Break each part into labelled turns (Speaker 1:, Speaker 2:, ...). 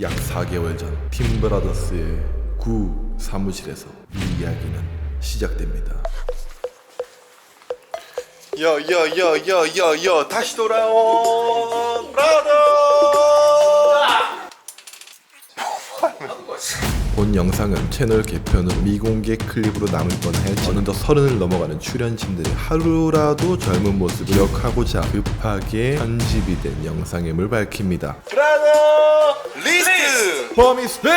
Speaker 1: 약 4개월 전 팀브라더스의 구 사무실에서 이 이야기는 시작됩니다.
Speaker 2: 야야야야야야 다시 돌아온 브라더
Speaker 1: 본 영상은 채널 개편 후 미공개 클립으로 남을 뻔해 어느덧 서른을 넘어가는 출연진들의 하루라도 젊은 모습을 기억하고자 급하게 편집이 된 영상임을 밝힙니다.
Speaker 2: 브라더 리스트!
Speaker 1: 범이스 백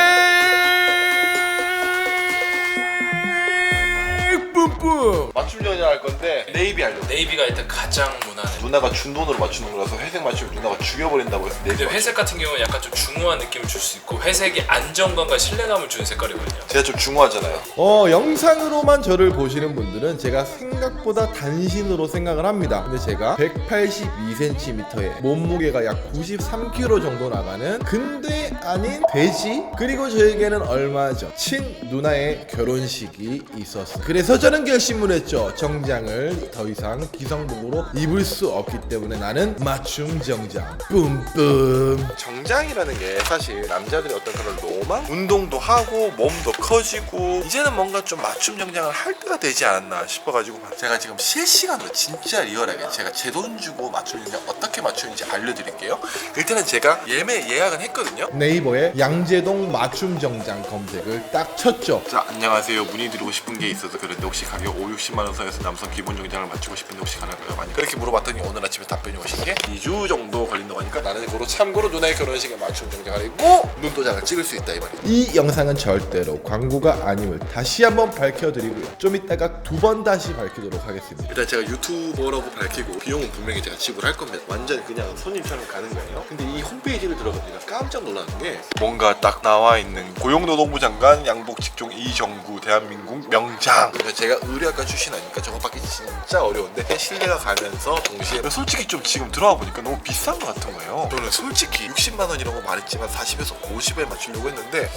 Speaker 1: 뿜뿜!
Speaker 2: 맞춤 연애 할 건데 네이비 하려고
Speaker 3: 네이비가 일단 가장 무난해.
Speaker 2: 누나가 준 돈으로 맞추는 거라서 회색 맞추면 누나가 죽여버린다고 해서
Speaker 3: 근데 회색 같은 경우는 약간 좀 중후한 느낌을 줄 수 있고 회색이 안정감과 신뢰감을 주는 색깔이거든요.
Speaker 2: 제가 좀 중후하잖아요.
Speaker 1: 어 영상으로만 저를 보시는 분들은 제가 생각보다 단신으로 생각을 합니다. 근데 제가 182cm에 몸무게가 약 93kg 정도 나가는 근데 아닌 돼지? 그리고 저에게는 얼마 전 친 누나의 결혼식이 있었어 그래서 저는 결심을 했죠. 정장을 더 이상 기성복으로 입을 수 없기 때문에 나는 맞춤 정장 뿜뿜
Speaker 2: 정장이라는 게 사실 남자들이 어떤 그런 로망? 운동도 하고 몸도 커지고 이제는 뭔가 좀 맞춤 정장을 할 때가 되지 않았나 싶어가지고 제가 지금 실시간으로 진짜 리얼하게 제가 제 돈 주고 맞춤 정장 어떻게 맞추는지 알려드릴게요 일단은 제가 예매 예약은 했거든요
Speaker 1: 네이버에 양재동 맞춤 정장 검색을 딱 쳤죠.
Speaker 2: 자 안녕하세요 문의 드리고 싶은 게 있어서 그런데 혹시 가격 5, 60만 원 선에서 남성 기본 정장을 맞추고 싶은데 혹시 가능할까요? 많이 그렇게 물어봤 더니 오늘 아침에 답변이 오신 게 2주 정도 걸린다고 하니까 나는 그로 참고로 누나의 결혼식에 맞춤 정장을 입고 눈도장을 찍을 수 있다 이 말이에요
Speaker 1: 이 영상은 절대로 광고가 아님을 다시 한번 밝혀드리고요. 좀 이따가 두 번 다시 밝히도록 하겠습니다.
Speaker 2: 일단 제가 유튜버라고 밝히고 비용은 분명히 제가 지불할 겁니다. 완전 그냥 손님처럼 가는 거예요. 근데 이 홈페이지를 들어가보니까 깜짝 놀라는 게 뭔가 딱 나와 있는 고용노동부 장관 양복 직종 이정구 대한민국 명장. 그래서 제가 의료학과 출신 아니까 저거 받기 진짜 어려운데 신뢰가 가면서 동시에 솔직히 좀 지금 들어와 보니까 너무 비싼 것 같은 거예요 저는 솔직히 60만 원이라고 말했지만 40에서 50에 맞추려고 했는데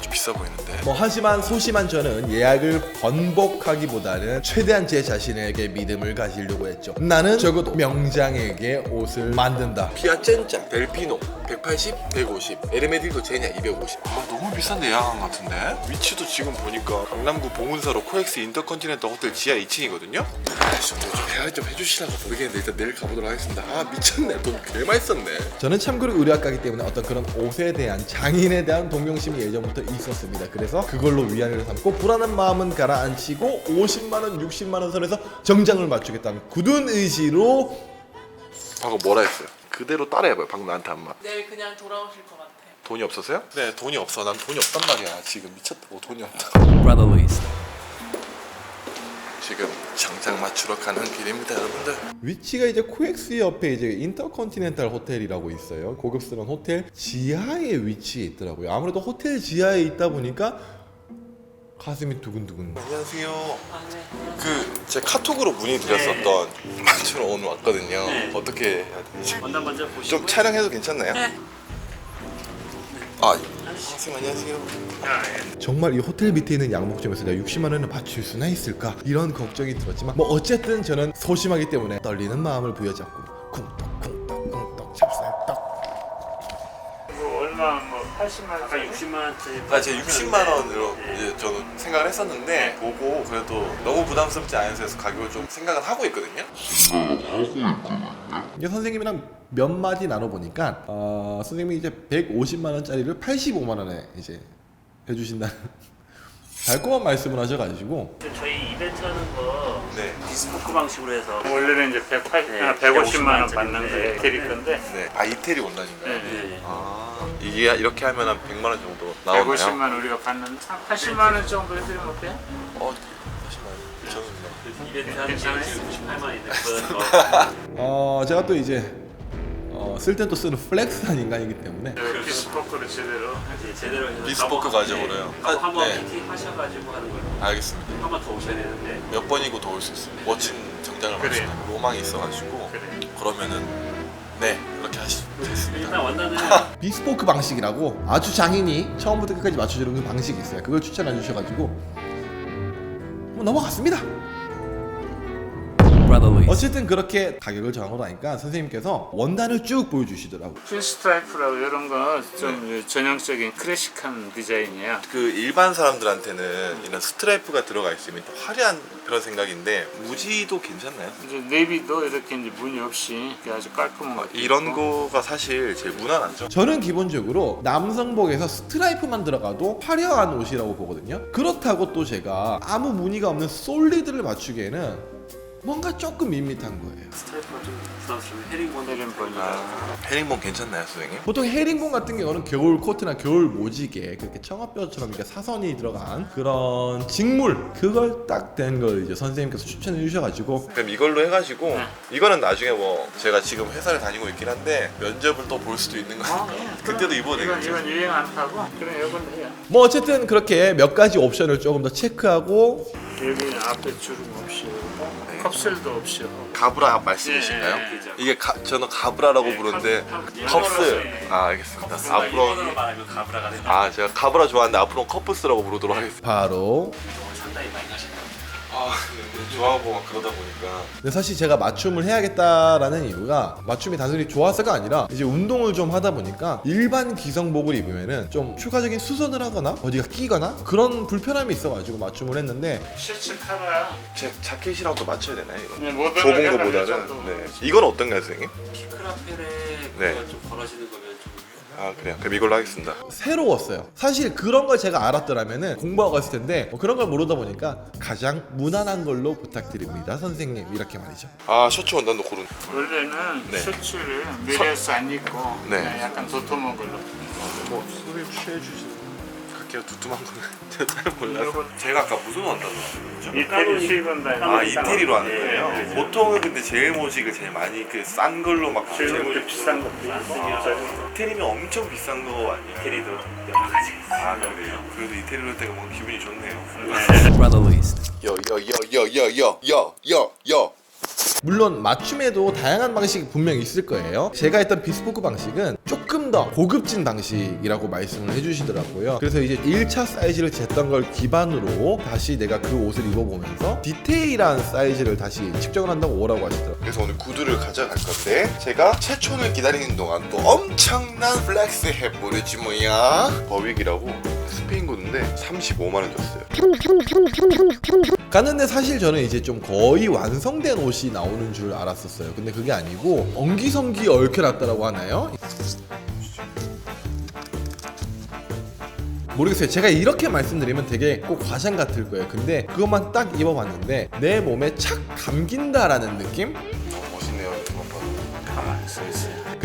Speaker 2: 좀 비싸 보이는데
Speaker 1: 뭐 하지만 소심한 저는 예약을 번복하기보다는 최대한 제 자신에게 믿음을 가지려고 했죠. 나는 적어도 명장에게 옷을 만든다.
Speaker 2: 피아 젠장, 델피노 180, 150, 에르메딜도 제냐 250. 아 너무 비싼데 예약한 것 같은데? 위치도 지금 보니까 강남구 봉은사로 코엑스 인터컨티넨탈 호텔 지하 2층이거든요. 아좀 좀 배달 좀 해주시라고 모르겠 는데 일단 내일 가보도록 하겠습니다. 아 미쳤네, 돈 개 많이 썼네.
Speaker 1: 저는 참고로 의료학과이기 때문에 어떤 그런 옷에 대한 장인에 대한 동경심이 예전부터 있었습니다. 그래서 그걸로 위안을 삼고 불안한 마음은 가라앉히고 50만 원, 60만 원 선에서 정장을 맞추겠다는 굳은 의지로
Speaker 2: 방금 뭐라 했어요? 그대로 따라해봐요. 방금 나한테 한 말.
Speaker 4: 내일 그냥 돌아오실 것 같아.
Speaker 2: 돈이 없어서요? 네, 돈이 없어. 난 돈이 없단 말이야. 지금 미쳤다고 돈이 없다.
Speaker 5: Brother Luis.
Speaker 2: 지금 정장 맞추러 가는 길입니다, 여러분들.
Speaker 1: 위치가 이제 코엑스 옆에 이제 인터컨티넨탈 호텔이라고 있어요. 고급스러운 호텔 지하에 위치해 있더라고요. 아무래도 호텔 지하에 있다 보니까 가슴이 두근두근.
Speaker 2: 안녕하세요.
Speaker 4: 아, 네.
Speaker 2: 그 제 카톡으로 문의 드렸었던 맞추러 오늘 왔거든요. 어떻게 해야 되지?
Speaker 6: 원단 먼저 보시고
Speaker 2: 좀 촬영해도 괜찮나요?
Speaker 4: 네.
Speaker 2: 아, 선생님 안녕하세요.
Speaker 1: 정말 이 호텔 밑에 있는 양복점에서 내가 60만 원을 맞출 수나 있을까? 이런 걱정이 들었지만 뭐 어쨌든 저는 소심하기 때문에 떨리는 마음을 부여잡고 쿵떡 쿵떡 쿵떡 찹쌀떡.
Speaker 6: 뭐 얼마 뭐 80만 원, 아까 60만 원짜리
Speaker 2: 아, 제가 60만 원으로 이제 저는 생각을 했었는데 보고 그래도 너무 부담스럽지 않아서 해서 가격을 좀 생각은 하고 있거든요.
Speaker 1: 이게 선생님이랑 몇 마디 나눠보니까 어, 선생님이 이제 150만 원짜리를 85만 원에 이제 해주신다는 달콤한 말씀을 하셔가지고
Speaker 6: 저희 이벤트 하는 거
Speaker 2: 네.
Speaker 6: 디스포크 방식으로 해서 원래는 이제 180, 아, 150만 원 받는데 드릴 건데
Speaker 2: 네. 아, 이태리 온라인인가요?
Speaker 6: 네, 네.
Speaker 2: 아, 이게 이렇게 하면 한 100만 원 정도 나오나요?
Speaker 6: 150만 원 우리가 받는 한 80만 원 정도 해드리면 어때요?
Speaker 2: 어, 80만 원. 저는 뭐.
Speaker 6: 이벤트 하는 게 98만인데
Speaker 1: 어, 제가 또 이제 어, 쓸 땐 또 쓰는 플렉스한 인간이기 때문에
Speaker 6: 디스포크로 제대로
Speaker 3: 이제 제대로 해서
Speaker 2: 디스포크 가져오래요.
Speaker 3: 아, 한번
Speaker 2: 네.
Speaker 3: PT 하셔가지고 하는 거예요.
Speaker 2: 알겠습니다.
Speaker 3: 한 번 더 오셔야 되는데
Speaker 2: 몇 번이고 더 올 수 있어요. 멋진 정장을
Speaker 6: 그래.
Speaker 2: 맞추는 로망이 있어가지고
Speaker 6: 그래.
Speaker 2: 그러면은 네 그렇게 하시겠습니다.
Speaker 3: 일단 원단은
Speaker 1: 비스포크 방식이라고 아주 장인이 처음부터 끝까지 맞춰주는 그 방식이 있어요. 그걸 추천해 주셔가지고 한번 넘어갔습니다. 어쨌든 그렇게 가격을 정하고 나니까 선생님께서 원단을 쭉 보여주시더라고요.
Speaker 6: 핀스트라이프라고 이런 거좀 전형적인 클래식한 디자인이에요.
Speaker 2: 그 일반 사람들한테는 이런 스트라이프가 들어가 있으면 또 화려한 그런 생각인데 무지도 괜찮나요?
Speaker 6: 이제 네이비도 이렇게 이제 무늬 없이 아주 깔끔한 거
Speaker 2: 이런 거가 사실 제일 무난하죠.
Speaker 1: 저는 기본적으로 남성복에서 스트라이프만 들어가도 화려한 옷이라고 보거든요. 그렇다고 또 제가 아무 무늬가 없는 솔리드를 맞추기에는 뭔가 조금 밋밋한 거예요.
Speaker 5: 스타일프가 좀 부담스러운 헤링본
Speaker 6: 헤링본이라고
Speaker 2: 아, 헤링본 괜찮나요, 선생님?
Speaker 1: 보통 헤링본 같은 경우는 겨울 코트나 겨울 모지게 그렇게 청아뼈처럼 이렇게 사선이 들어간 그런 직물 그걸 딱 된 걸 이제 선생님께서 추천해 주셔가지고
Speaker 2: 그럼 이걸로 해가지고 이거는 나중에 뭐 제가 지금 회사를 다니고 있긴 한데 면접을 또 볼 수도 있는 거 그때도 입어도
Speaker 6: 이건,
Speaker 2: 되겠죠?
Speaker 6: 이건 유행 안 타고 그래 이건 해요.
Speaker 1: 뭐 어쨌든 그렇게 몇 가지 옵션을 조금 더 체크하고
Speaker 6: 여기 앞에 주름 없이 오고 컵셀도 없이
Speaker 2: 가브라 말씀이신가요?
Speaker 6: 예.
Speaker 2: 이게 가, 저는 가브라라고
Speaker 6: 예,
Speaker 2: 부르는데
Speaker 6: 컵- 컵-.
Speaker 2: 아 알겠습니다 앞으로
Speaker 5: 일본어로 말하면 가브라가 된다.
Speaker 2: 아 제가 가브라 좋아하는데 앞으로 커프스라고 부르도록 하겠습니다
Speaker 1: 바로
Speaker 5: 상당히 많이.
Speaker 2: 아 좋아하고 막 그러다 보니까
Speaker 1: 근데 사실 제가 맞춤을 해야겠다라는 이유가 맞춤이 단순히 좋아서가 아니라 이제 운동을 좀 하다 보니까 일반 기성복을 입으면은 좀 추가적인 수선을 하거나 어디가 끼거나 그런 불편함이 있어가지고 맞춤을 했는데
Speaker 6: 셔츠 카라
Speaker 2: 제 자켓이랑 또 맞춰야 되나요 이거?
Speaker 6: 네,
Speaker 2: 좁은 거보다는
Speaker 6: 정도.
Speaker 2: 네. 이건 어떤가요 선생님?
Speaker 5: 피크라펠에
Speaker 2: 네.
Speaker 5: 그거 좀 벌어지는 거면 좀
Speaker 2: 아 그래요 그럼 이걸로 하겠습니다
Speaker 1: 새로웠어요. 사실 그런 걸 제가 알았더라면은 공부하고 했을 텐데 뭐 그런 걸 모르다 보니까 가장 무난한 걸로 부탁드립니다, 선생님 이렇게 말이죠.
Speaker 2: 아 셔츠 원단도 고른
Speaker 6: 원래는
Speaker 2: 네.
Speaker 6: 셔츠를 미래에서 안 입고
Speaker 2: 네.
Speaker 6: 그냥 약간 도톰한 걸로
Speaker 2: 뭐 소리 취해 주시는 갈게요 두툼한 거는 제가 잘 몰라서 제가 아까 무슨 원단 나왔죠?
Speaker 6: 이태리 수입한다
Speaker 2: 아 이태리로 하는
Speaker 6: 예,
Speaker 2: 거예요?
Speaker 6: 예.
Speaker 2: 보통은 근데 제일 모직을 제일 많이 그 싼 걸로 막 제일
Speaker 6: 그 비싼 것도 있고
Speaker 2: 이태리면 엄청 비싼 거 아니에요?
Speaker 5: 이태리도 여러 가지 있어요.
Speaker 2: 아 그래요? 그래도 이태리로 할 때가 뭐 기분이 좋네요
Speaker 4: Brother Lee.
Speaker 2: 여여여여여여여여
Speaker 1: 물론 맞춤에도 다양한 방식이 분명히 있을 거예요. 제가 했던 비스포크 방식은 조금 더 고급진 방식이라고 말씀을 해주시더라고요. 그래서 이제 1차 사이즈를 쟀던 걸 기반으로 다시 내가 그 옷을 입어보면서 디테일한 사이즈를 다시 측정을 한다고 오라고 하시더라고요.
Speaker 2: 그래서 오늘 구두를 가져갈 건데 제가 최촌을 기다리는 동안 또 엄청난 플렉스 해보려지 뭐야 버윅이라고 스페인 구두인데 35만 원 줬어요
Speaker 1: 갔는데 사실 저는 이제 좀 거의 완성된 옷이 나오는 줄 알았었어요. 근데 그게 아니고 엉기성기 얽혀놨다라고 하나요? 모르겠어요. 제가 이렇게 말씀드리면 되게 꼭 과장 같을 거예요. 근데 그것만 딱 입어봤는데 내 몸에 착 감긴다라는 느낌?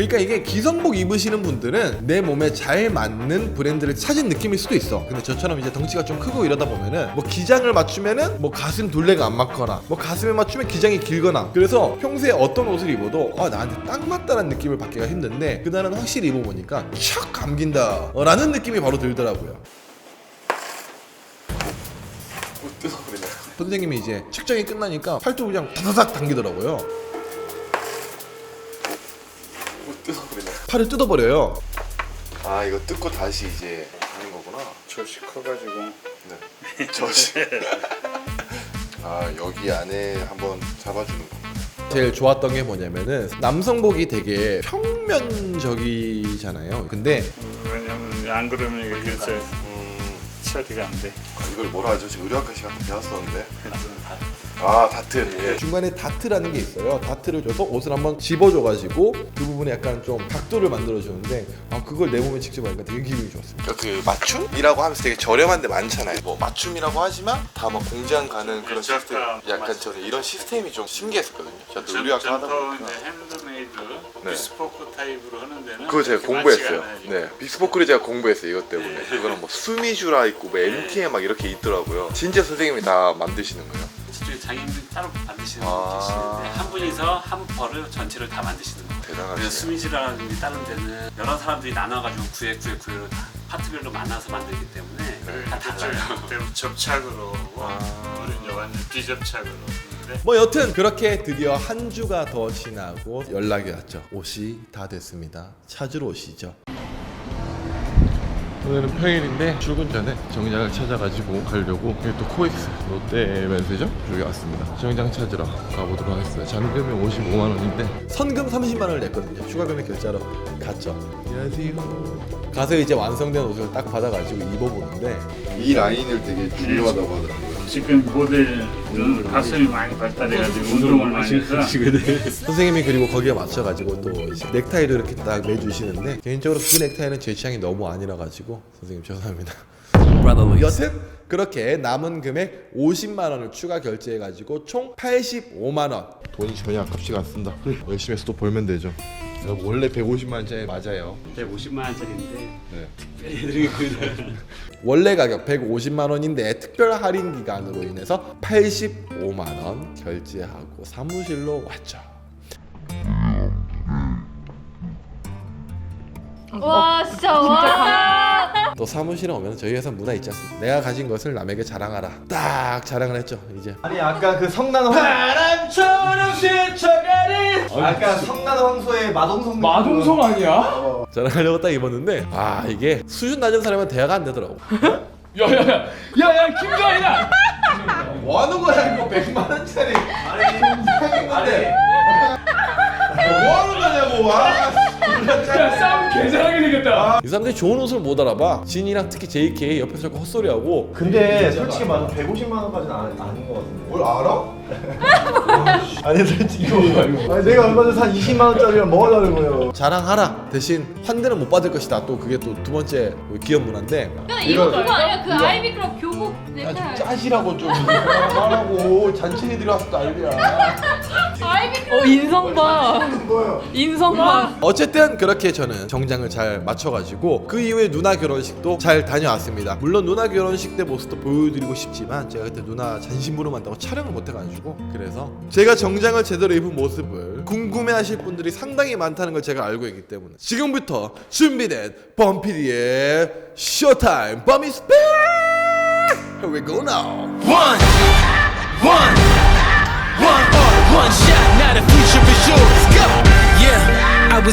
Speaker 1: 그러니까 이게 기성복 입으시는 분들은 내 몸에 잘 맞는 브랜드를 찾은 느낌일 수도 있어. 근데 저처럼 이제 덩치가 좀 크고 이러다 보면은 뭐 기장을 맞추면은 뭐 가슴 둘레가 안 맞거나 뭐 가슴에 맞추면 기장이 길거나 그래서 평소에 어떤 옷을 입어도 아 나한테 딱 맞다라는 느낌을 받기가 힘든데 그날은 확실히 입어보니까 촥 감긴다라는 느낌이 바로 들더라고요.
Speaker 2: 뜯어버리네
Speaker 1: 선생님이 이제 측정이 끝나니까 팔뚝 그냥 다다닥 당기더라고요. 팔을 뜯어버려요.
Speaker 2: 아 이거 뜯고 다시 이제 하는 거구나.
Speaker 6: 젖이 커가지고.
Speaker 2: 네. 저시. 아 여기 안에 한번 잡아주는 거.
Speaker 1: 제일 좋았던 게 뭐냐면은 남성복이 되게 평면적이잖아요. 근데
Speaker 6: 왜냐면 안 그러면 이게 이제
Speaker 2: 음.
Speaker 6: 처리가 안 돼.
Speaker 2: 이걸 뭐라 하죠? 지금 의료학과 시간 때 배웠었는데 아 다트 예.
Speaker 1: 중간에 다트라는 게 있어요. 다트를 줘서 옷을 한번 집어줘가지고 그 부분에 약간 좀 각도를 만들어주는데 아 그걸 내 몸에 직접 하니까 되게 기분이 좋았습니다.
Speaker 2: 그러니까 그 맞춤이라고 하면서 되게 저렴한데 많잖아요. 뭐 맞춤이라고 하지만 다 막 공장 가는 그런
Speaker 6: 저가
Speaker 2: 시스템. 약간. 저는 이런 시스템이 좀 신기했었거든요. 저도 의료학과 하다 보니까.
Speaker 6: 이제 핸드메이드
Speaker 2: 네.
Speaker 6: 비스포크 타입으로 하는 데는
Speaker 2: 그거 제가
Speaker 6: 그렇게
Speaker 2: 공부했어요.
Speaker 6: 많지가 않아요,
Speaker 2: 네, 비스포크를 제가 공부했어요. 이것 때문에. 그거는 뭐 수미주라 있고 뭐 MTM 막 이렇게 있더라고요. 진짜 선생님이 다 만드시는 거예요.
Speaker 5: 저쪽에 장인분 따로 만드시는
Speaker 2: 아.
Speaker 5: 분 계시는데 한 분이서 한 벌을 전체를 다 만드시는 거예요. 그래서
Speaker 2: 대단하시네요.
Speaker 5: 수미지라든지 다른 데는 여러 사람들이 나눠가지고 구획 구획 구획을 다 파트별로 만나서 만들기 때문에 다 달라요.
Speaker 6: 그때 접착으로 오고
Speaker 2: 아.
Speaker 6: 우리 이제 완전 비접착으로 오는데
Speaker 1: 뭐 여튼 그렇게 드디어 한 주가 더 지나고 연락이 왔죠. 옷이 다 됐습니다. 찾으러 오시죠. 오늘은 평일인데 출근 전에 정장을 찾아가지고 가려고 여기 또 코엑스 롯데 면세점 여기 왔습니다. 정장 찾으러 가보도록 하겠습니다. 잔금이 55만 원인데 선금 30만 원을 냈거든요. 추가 금액 결제하러 갔죠. 안녕하세요. 가서 이제 완성된 옷을 딱 받아가지고 입어보는데
Speaker 2: 이 라인을 되게 중요하다고 하더라고요.
Speaker 6: 지금 모델은 가슴이 많이 발달해가지고 운동을 많이 해서
Speaker 1: 선생님이 그리고 거기에 맞춰가지고 또 이제 넥타이도 이렇게 딱 매주시는데 개인적으로 그 넥타이는 제 취향이 너무 아니라 가지고 선생님 죄송합니다. 여튼 그렇게 남은 금액 50만 원을 추가 결제해 가지고 총 85만 원. 돈이 전혀 아깝지가 않습니다. 열심히 해서 또 벌면 되죠. 여러분 원래 150만 원짜리 맞아요.
Speaker 5: 150만 원짜리인데
Speaker 1: 네.
Speaker 5: 특별히 해드리겠습니다.
Speaker 1: 원래 가격 150만 원인데 특별 할인 기간으로 인해서 85만 원 결제하고 사무실로 왔죠.
Speaker 4: 와 진짜 와.
Speaker 1: 또 사무실에 오면 저희 회사 문화 있지 않습니까? 내가 가진 것을 남에게 자랑하라. 딱 자랑을 했죠. 이제
Speaker 7: 아니 아까 그 성난 황 바람처럼 스쳐가는 아까 성난 황소의 마동석 마동석 아니야?
Speaker 1: 자랑하려고 딱 입었는데 아 이게 수준 낮은 사람은 대화가 안 되더라고.
Speaker 8: 야야 김가희다.
Speaker 1: 뭐 하는 거야 이거 100만 원짜리 아니 건데 뭐 하는 거냐고 와.
Speaker 8: 야 싸움 개잘하게 생겼다.
Speaker 1: 이 사람들이 좋은 옷을 못 알아봐. 진이랑 특히 JK 옆에서 자꾸 헛소리하고
Speaker 7: 근데 솔직히 말하면 150만 원까지는 아, 아닌 것 같은데
Speaker 1: 뭘 알아?
Speaker 7: 아니 솔직히 이거 아니 내가 얼마 전에 산 20만 원짜리를 뭐 하려는 거예요
Speaker 1: 자랑하라 대신 환대는 못 받을 것이다. 또 그게 또 두 번째 기업 문화인데
Speaker 4: 근데 이거 그거 아니야? 그 아이비 클럽 교복 넥타이.
Speaker 1: 짜시라고 좀 하라고 잔챙이들이 와서 난리야.
Speaker 4: 아이비클럽.
Speaker 9: 어 인성 봐. 인성 봐.
Speaker 1: 어쨌든 그렇게 저는 정장을 잘 맞춰가지고 그 이후에 누나 결혼식도 잘 다녀왔습니다. 물론 누나 결혼식 때 모습도 보여드리고 싶지만 제가 그때 누나 잔심부름 한다고 촬영을 못해가지고 그래서 제가 정장을 제대로 입은 모습을 궁금해하실 분들이 상당히 많다는 걸 제가 알고 있기 때문에 지금부터 준비된 범피디의 쇼타임 범이 스펙 Here we go now.
Speaker 10: One, one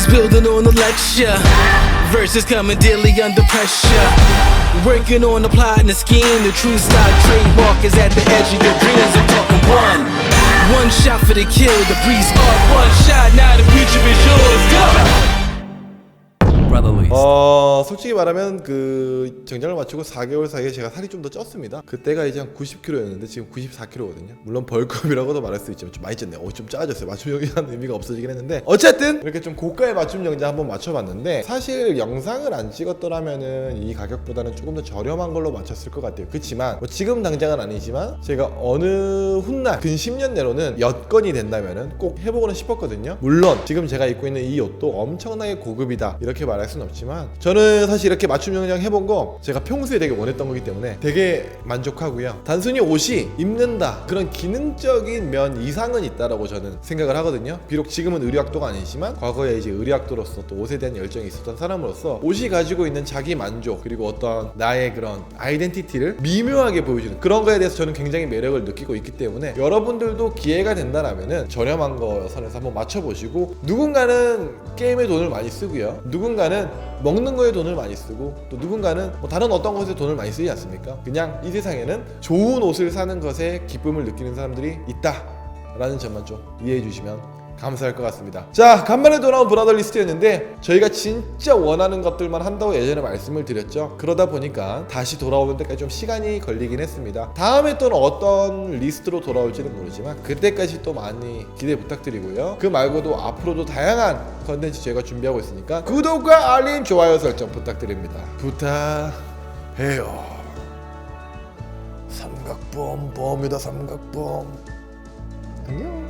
Speaker 10: Building on the lecture. Verses coming daily under pressure. Working on the plot and the scheme. The true stock trademark is at the edge of your dreams. I'm talking one. One shot for the kill, the breeze art, one shot, now the future is yours. Go! Brotherly.
Speaker 1: 어 솔직히 말하면 그 정장을 맞추고 4개월 사이에 제가 살이 좀 더 쪘습니다. 그때가 이제 한 90kg였는데 지금 94kg거든요. 물론 벌크업이라고도 말할 수 있지만 좀 많이 쪘네요. 어, 좀 짜졌어요. 맞춤 영이라는 의미가 없어지긴 했는데 어쨌든 이렇게 좀 고가의 맞춤 영장 한번 맞춰봤는데 사실 영상을 안 찍었더라면은 이 가격보다는 조금 더 저렴한 걸로 맞췄을 것 같아요. 그렇지만 뭐 지금 당장은 아니지만 제가 어느 훗날 근 10년 내로는 여건이 된다면은 꼭 해보고는 싶었거든요. 물론 지금 제가 입고 있는 이 옷도 엄청나게 고급이다 이렇게 말할 수는 없지만 저는 사실 이렇게 맞춤 영장 해본 거 제가 평소에 되게 원했던 거기 때문에 되게 만족하고요. 단순히 옷이 입는다 그런 기능적인 면 이상은 있다라고 저는 생각을 하거든요. 비록 지금은 의류학도가 아니지만 과거에 이제 의류학도로서 또 옷에 대한 열정이 있었던 사람으로서 옷이 가지고 있는 자기 만족 그리고 어떤 나의 그런 아이덴티티를 미묘하게 보여주는 그런 거에 대해서 저는 굉장히 매력을 느끼고 있기 때문에 여러분들도 기회가 된다라면은 저렴한 거 선에서 한번 맞춰보시고 누군가는 게임에 돈을 많이 쓰고요. 누군가는 먹는 거에 돈을 많이 쓰고 또 누군가는 뭐 다른 어떤 것에 돈을 많이 쓰지 않습니까? 그냥 이 세상에는 좋은 옷을 사는 것에 기쁨을 느끼는 사람들이 있다 라는 점만 좀 이해해 주시면 감사할 것 같습니다. 자, 간만에 돌아온 브라더 리스트였는데 저희가 진짜 원하는 것들만 한다고 예전에 말씀을 드렸죠. 그러다 보니까 다시 돌아오는 데까지 좀 시간이 걸리긴 했습니다. 다음에 또는 어떤 리스트로 돌아올지는 모르지만 그때까지 또 많이 기대 부탁드리고요. 그 말고도 앞으로도 다양한 컨텐츠 저희가 준비하고 있으니까 구독과 알림, 좋아요 설정 부탁드립니다. 부탁해요. 삼각범 범이다 삼각범. 안녕.